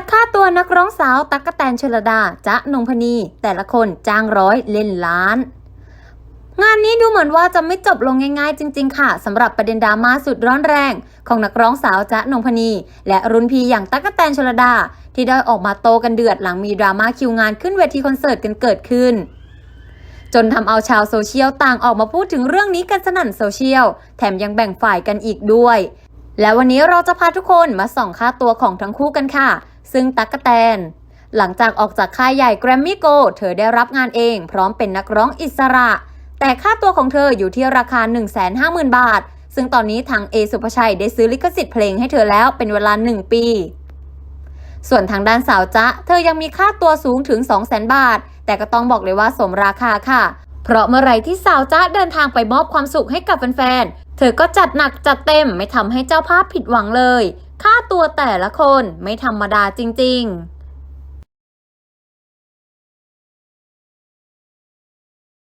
ดค่าตัวนักร้องสาวตั๊กกะแตนชลดาจ๊ะนงพนี แต่ละคนจ้างร้อยเล่นล้าน งานนี้ดูเหมือนว่าจะไม่จบลงง่ายๆ จริง ๆ ค่ะสำหรับประเด็นดราม่าสุดร้อนแรง ของนักร้องสาวจ๊ะนงพนี และรุ่นพี่อย่างตั๊กกแตนชลดา ที่ได้ออกมาโตกันเดือดหลังมีดราม่าคิวงานขึ้นเวทีคอนเสิร์ตกันเกิดขึ้นจนทำเอาชาวโซเชียลต่างออกมาพูดถึงเรื่องนี้กันสนั่นโซเชียล แถมยังแบ่งฝ่ายกันอีกด้วย และวันนี้เราจะพาทุกคนมาส่องค่าตัวของทั้งคู่กันค่ะ ซึ่งตั๊กแตน หลังจากออกจากค่ายใหญ่แกรมมี่โกเธอได้รับงานเองพร้อมเป็นนักร้องอิสระ แต่ค่าตัวของเธออยู่ที่ราคา 150,000 บาท ซึ่งตอนนี้ทางเอสุภชัยได้ซื้อลิขสิทธิ์เพลงให้เธอแล้วเป็นเวลา 1 ปี ส่วนทางด้านสาวจ๊ะ เธอยังมีค่าตัวสูงถึง 200,000 บาท แต่ก็ต้องบอกเลยว่าสมราคาค่ะ เพราะเมื่อไรที่สาวจ๊ะเดินทางไปมอบความสุขให้กับแฟนๆเธอก็จัดหนักจัดเต็มไม่ทำให้เจ้าภาพผิดหวังเลย ค่าตัวแต่ละคนไม่ธรรมดาจริง ๆ